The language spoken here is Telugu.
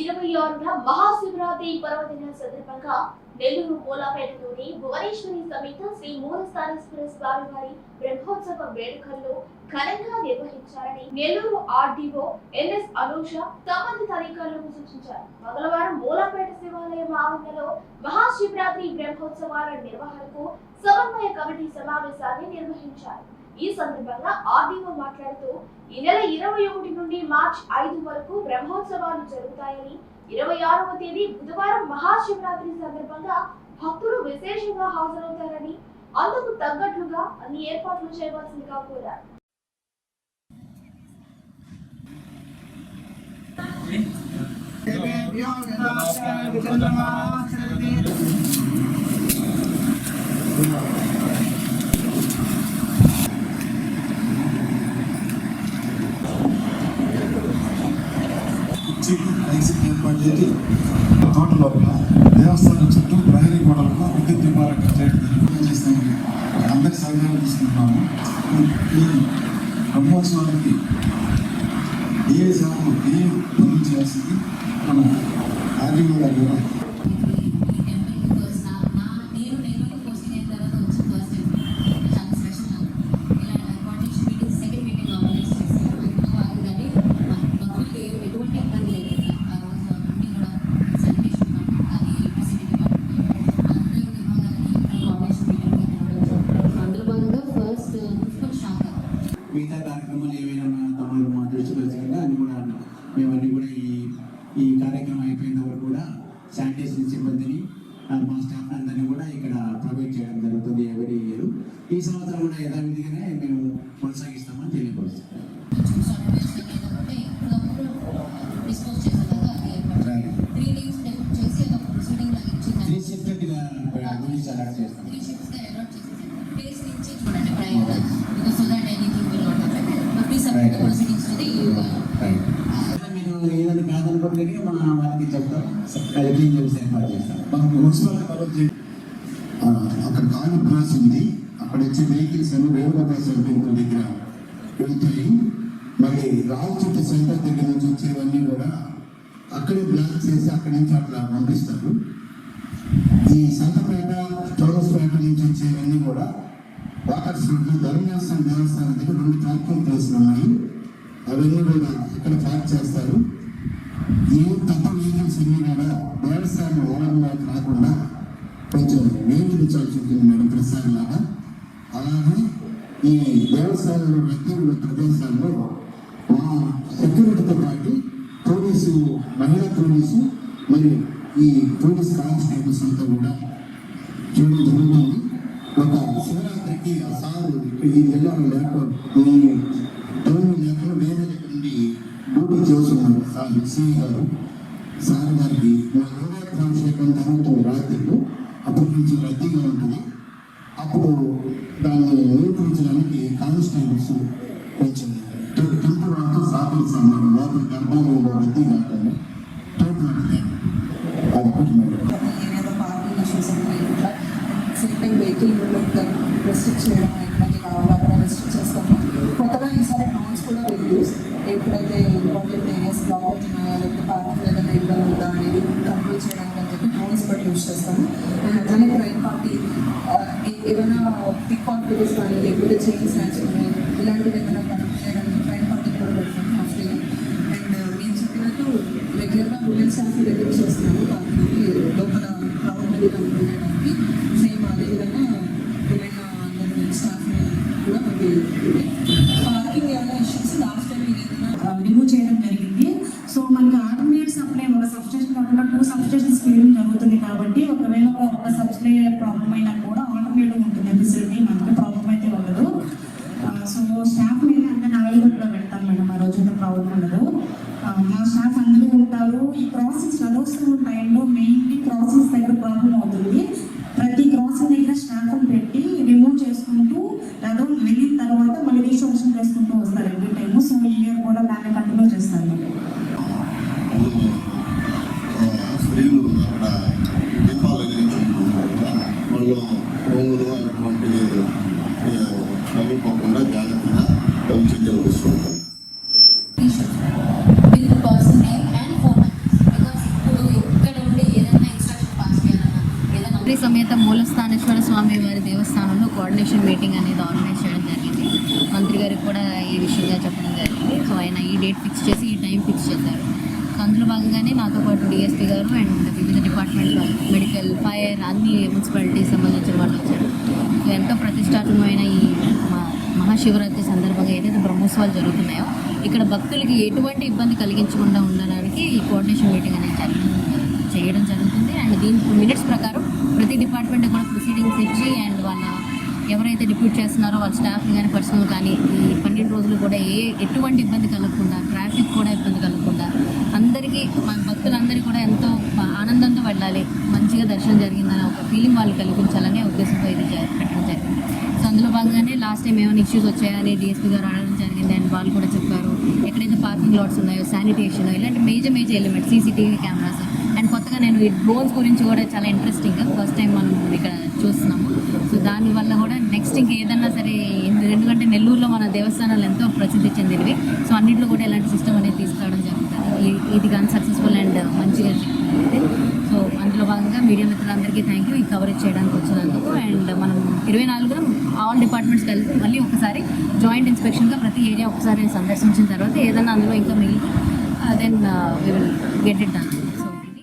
ఇరవై ఆరున మహాశివరాత్రి పర్వదిన సందర్భంగా నెల్లూరు మూలాపేటలోని భువనేశ్వరి సమేత శ్రీ మూలస్థానేశ్వర స్వామి వారి బ్రహ్మోత్సవ వేడుకల్లో ఘనంగా నిర్వహించాలని నెల్లూరు ఆర్డీఓ ఎన్ఎస్ అనూష సంబంధిత అధికారులకు సూచించారు. మంగళవారం మూలాపేట శివాలయం ఆవరణలో మహాశివరాత్రి బ్రహ్మోత్సవాల నిర్వహణకు సమన్వయ కమిటీ సమావేశాన్ని నిర్వహించారు. ఈ సందర్భంగా ఆర్డీఓ మాట్లాడుతూ ఈ నెల ఇరవై ఒకటి నుండి మార్చి ఐదు వరకు బ్రహ్మోత్సవాలు జరుగుతాయని ఇరవై ఆరవ తేదీ బుధవారం మహాశివరాత్రి సందర్భంగా భక్తులు విశేషంగా హాజరవుతారని అందుకు తగ్గట్లుగా అన్ని ఏర్పాట్లు చేయవలసిందిగా కోరారు. ఎగ్జిట్ ఎగ్జిట్ ఏర్పాటు చేసి తోట దేవస్థానం చుట్టూ ప్రహరీ గోడలకు విద్యుత్ దీపాలకు చేయడం చేస్తామని అందరి సహకారం తీసుకుంటున్నాము. ఈ బ్రహ్మోత్సవానికి ఏ సహాయం ఏ పనులు చేయాల్సింది మనం ఆర్డీఓ గారు ఆ, మా స్టాఫ్ అందరినీ కూడా ఇక్కడ ప్రొవైడ్ చేయడం జరుగుతుంది ఎవరి ఇయర్ ఈ సంవత్సరం కూడా యథావిధిగానే మేము కొనసాగిస్తామని తెలియపరుస్తాం త్రీ సెపరేట్గా గురించి అలాట్ చేస్తాం. టు ది మీరు ఏదైనా కాదనుకుంటే మా వాళ్ళకి చెప్తాం. అది క్లీన్ చేసి ఏర్పాటు చేస్తాం. మనకు మున్సిపల్ అక్కడ కాలు క్రాస్ ఉంది అక్కడ వచ్చే వెహికల్స్ అన్ని వేణుగోపాల టెంపుల్ దగ్గర వెళ్తాయి. మరి రావుచుట్టు సెంటర్ దగ్గర నుంచి వచ్చేవన్నీ కూడా అక్కడే బ్లాక్ చేసి అక్కడి నుంచి అట్లా పంపిస్తారు. ఈ సంతపేట చౌరస్పేట నుంచి వచ్చేవన్నీ కూడా వాటర్ స్పీడ్ ధర్మేశ్వరం దేవస్థానం దగ్గర రెండు పార్కింగ్ ప్లేస్లు ఉన్నాయి. అవన్నీ కూడా ఇక్కడ పార్క్ చేస్తారు. ఏ తప్ప వెహికల్స్ అన్ని కూడా దేవస్థానం ఓనర్లోకి రాకుండా కొంచెం నియమించాల్సి ఉంటుంది మేడం ప్రసాద్ లాగా. అలాగే ఈ దేవస్థానంలో ఉన్న ప్రదేశాల్లో మా సెక్యూరిటీతో పాటు పోలీసు మహిళా పోలీసు మరియు ఈ పోలీస్ కానిస్టేబుల్స్ అంతా కూడా చూడడం జరుగుతుంది. ఒక శివరాత్రికి ఆ సారు ఈ జిల్లాలో లేకపోతే సార్ గారు సార్ గారికి అభిషేకం జరుగుతుంది రాత్రిలో అప్పటి నుంచి రద్దీగా ఉంటుంది. అప్పుడు దాన్ని నిరూపించడానికి కానిస్టేబుల్స్ కొంచెం టెంపుల్ అంతా సాధించారు లోపల గర్భాలయంలో రద్దీ కాకుండా టోటల్ అది ఒకటి వెహికల్ రెస్ట్రిక్ట్ చేయడం రెస్ట్రిక్ట్ చేస్తాము? కొత్తగా ఈసారి టౌన్స్ కూడా రిడ్యూస్ ఎప్పుడైతే ఇంపార్టెంట్ ఏరియాస్ బ్లాక్ అవుతున్నాయా లేకపోతే పార్కింగ్ ఏదైనా ఇబ్బంది ఉందా అనేది కంప్లీట్ చేయడానికి అని చెప్పి టౌన్స్ బట్టి యూజ్ చేస్తాము. అండ్ అట్లనే క్రైమ్ పార్టీ ఏమైనా పిక్ పాకెట్స్ కానీ లేకపోతే చైన్ స్నాచ్ కానీ ఇలాంటివి ఏమైనా కంట్రోల్ చేయడానికి క్రైమ్ పార్టీ కూడా పెడతాము ఫస్ట్ అండ్ నేను చెప్పినట్టు రెగ్యులర్గా ఉమెన్ స్టాఫ్ దగ్గర చేస్తున్నాము పార్టీకి లోపల క్రౌడ్ అనేది కంట్రోల్ చేయడానికి సేమ్ అదేవిధంగా ఉమెన్ అందరి స్టాఫ్ని కూడా మనకి పార్కింగ్ ఏమైనా ఇష్యూస్ లాస్ట్ టైం రిమూవ్ చేయడం జరిగింది. సో మనకి ఆటోమేటిక్ సప్లై ఒక సబ్స్టేషన్ కాకుండా టూ సబ్స్టేషన్స్ వేయడం జరుగుతుంది కాబట్టి ఒకవేళ ఒక సప్లై ప్రాబ్లం అయినా కూడా ఆటోమేటిక్ ఉంటుంది. ఫెసిలిటీ మనకి ప్రాబ్లం అయితే ఉండదు. సో స్టాఫ్ మీద అంటే అవైలబుల్లో పెడతాం మేడం. ఆ రోజు ప్రాబ్లం ఉండదు. మా స్టాఫ్ అందరూ ఉంటారు. ఈ ప్రాసెస్ నడుస్తూ టైంలో మెయిన్లీ ప్రాసెస్ దగ్గర ప్రాబ్లం అవుతుంది. అల్లిపోకుండా జాగ్రత్తగా పెంచుతూ సమేత మూలస్థానేశ్వర స్వామి వారి దేవస్థానంలో కోఆర్డినేషన్ మీటింగ్ అనేది ఆర్గనైజ్ చేయడం జరిగింది. మంత్రి గారికి కూడా ఈ విషయంగా చెప్పడం జరిగింది. సో ఆయన ఈ డేట్ ఫిక్స్ చేసి ఈ టైం ఫిక్స్ చేశారు. భాగంగానే నాతో పాటు డిఎస్పీ గారు అండ్ వివిధ డిపార్ట్మెంట్ మెడికల్ ఫైర్ అన్ని మున్సిపాలిటీకి సంబంధించిన వాళ్ళు వచ్చారు. ఎంతో ప్రతిష్టాత్మకమైన ఈ మహాశివరాత్రి సందర్భంగా ఏదైతే బ్రహ్మోత్సవాలు జరుగుతున్నాయో ఇక్కడ భక్తులకి ఎటువంటి ఇబ్బంది కలిగించకుండా ఉండడానికి ఈ కోఆర్డినేషన్ మీటింగ్ అనేది జరగడం చేయడం జరుగుతుంది. అండ్ దీని మినిట్స్ ప్రకారం ప్రతి డిపార్ట్మెంట్ కూడా ప్రొసీడింగ్స్ ఇచ్చి అండ్ వాళ్ళ ఎవరైతే డిప్యూట్ చేస్తున్నారో వాళ్ళ స్టాఫ్ కానీ పర్సనల్ కానీ ఈ పన్నెండు రోజులు కూడా ఏ ఎటువంటి ఇబ్బంది కలగకుండా ట్రాఫిక్ కూడా ఇబ్బంది కలగకుండా మా మన భక్తులందరికీ కూడా ఎంతో ఆనందంతో వెళ్ళాలి. మంచిగా దర్శనం జరిగిందని ఒక ఫీలింగ్ వాళ్ళు కల్పించాలనే ఉద్దేశంతో ఇది పెట్టడం జరిగింది. సో అందులో భాగంగానే లాస్ట్ టైం ఏమైనా ఇష్యూస్ వచ్చాయని డిఎస్పీ గారు అడగడం జరిగింది అండ్ వాళ్ళు కూడా చెప్పారు. ఎక్కడైతే పార్కింగ్ లాట్స్ ఉన్నాయో శానిటేషన్ ఇలాంటి major major elements CCTV cameras and కొత్తగా నేను ఈ డ్రోన్స్ గురించి కూడా చాలా ఇంట్రెస్టింగ్ ఫస్ట్ టైం మనం ఇక్కడ చూస్తున్నాము. సో దానివల్ల కూడా నెక్స్ట్ ఇంకా ఏదన్నా సరే సంస్థానాలు ఎంతో ప్రసిద్ధి చెందినవి. సో అన్నింటిలో కూడా ఇలాంటి సిస్టమ్ అనేది తీసుకురావడం జరుగుతుంది. ఇది కానీ సక్సెస్ఫుల్ అండ్ మంచిగా అయితే సో అందులో భాగంగా మీడియా మిత్రులందరికీ థ్యాంక్ యూ ఈ కవరేజ్ చేయడానికి వచ్చినందుకు. అండ్ మనం ఇరవై నాలుగున ఆల్ డిపార్ట్మెంట్స్ కలిసి మళ్ళీ ఒకసారి జాయింట్ ఇన్స్పెక్షన్గా ప్రతి ఏరియా ఒకసారి సందర్శించిన తర్వాత ఏదైనా అందులో ఇంకా మిగిలి then will get it done